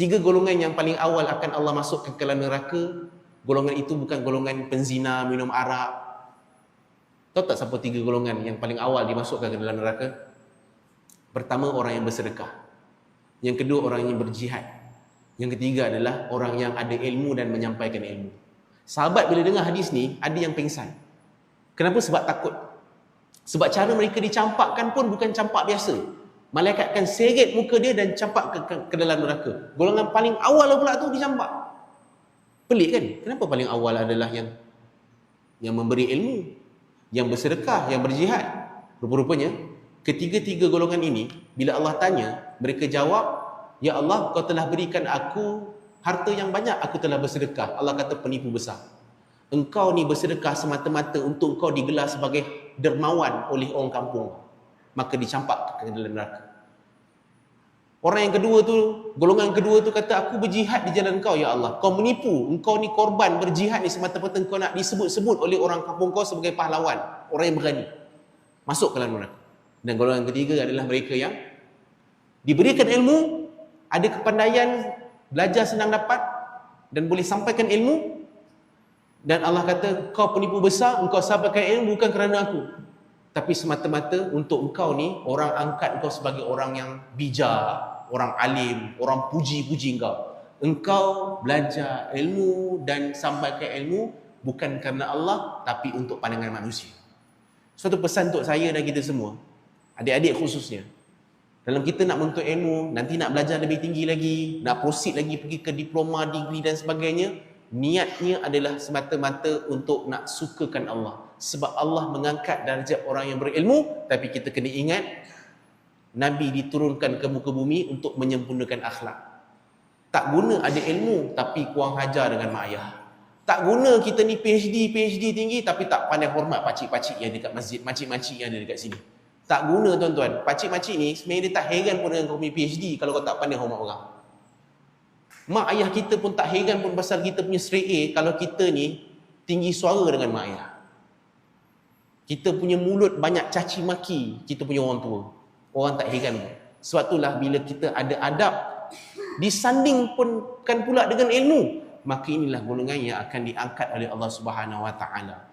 Tiga golongan yang paling awal akan Allah masukkan ke dalam neraka, golongan itu bukan golongan penzina, minum arak. Tahu tak siapa tiga golongan yang paling awal dimasukkan ke dalam neraka? Pertama orang yang bersedekah. Yang kedua orang yang berjihad. Yang ketiga adalah orang yang ada ilmu dan menyampaikan ilmu. Sahabat bila dengar hadis ni, ada yang pengsan. Kenapa? Sebab takut. Sebab cara mereka dicampakkan pun bukan campak biasa. Malaikat akan seret muka dia dan campak ke, ke, ke dalam neraka. Golongan paling awal pula tu dicampak. Pelik kan? Kenapa paling awal adalah yang yang memberi ilmu, yang bersedekah, yang berjihad? Rupa-rupanya, ketiga-tiga golongan ini, bila Allah tanya, mereka jawab, Ya Allah, kau telah berikan aku harta yang banyak, aku telah bersedekah. Allah kata penipu besar. Engkau ni bersedekah semata-mata untuk kau digelar sebagai dermawan oleh orang kampung. Maka dicampak ke dalam neraka. Orang yang kedua tu, golongan kedua tu kata, aku berjihad di jalan kau ya Allah. Kau menipu, engkau ni korban berjihad ni semata-mata kau nak disebut-sebut oleh orang kampung kau sebagai pahlawan. Orang yang berani. Masuk ke dalam neraka. Dan golongan ketiga adalah mereka yang diberikan ilmu, ada kepandaian, belajar senang dapat dan boleh sampaikan ilmu dan Allah kata kau penipu besar engkau sampaikan ilmu bukan kerana aku tapi semata-mata untuk engkau ni orang angkat engkau sebagai orang yang bijak orang alim orang puji-puji engkau. Engkau belajar ilmu dan sampaikan ilmu bukan kerana Allah tapi untuk pandangan manusia. Suatu pesan untuk saya dan kita semua adik-adik khususnya. Dalam kita nak menuntut ilmu, nanti nak belajar lebih tinggi lagi, nak proceed lagi pergi ke diploma, degree dan sebagainya, niatnya adalah semata-mata untuk nak sukakan Allah. Sebab Allah mengangkat darjat orang yang berilmu, tapi kita kena ingat, Nabi diturunkan ke muka bumi untuk menyempurnakan akhlak. Tak guna ada ilmu, tapi kurang hajar dengan mak ayah. Tak guna kita ni PhD, PhD tinggi, tapi tak pandai hormat pakcik-pakcik yang dekat masjid, makcik-makcik yang ada dekat sini. Tak guna tuan-tuan. Pakcik-makcik ni sebenarnya dia tak heran pun dengan kau punya PhD kalau kau tak pandai hormat orang. Mak ayah kita pun tak heran pun pasal kita punya straight A kalau kita ni tinggi suara dengan mak ayah. Kita punya mulut banyak caci maki kita punya orang tua. Orang tak heran pun. Sebab itulah bila kita ada adab disanding pun kan pula dengan ilmu maka inilah golongan yang akan diangkat oleh Allah Subhanahu Wa Taala.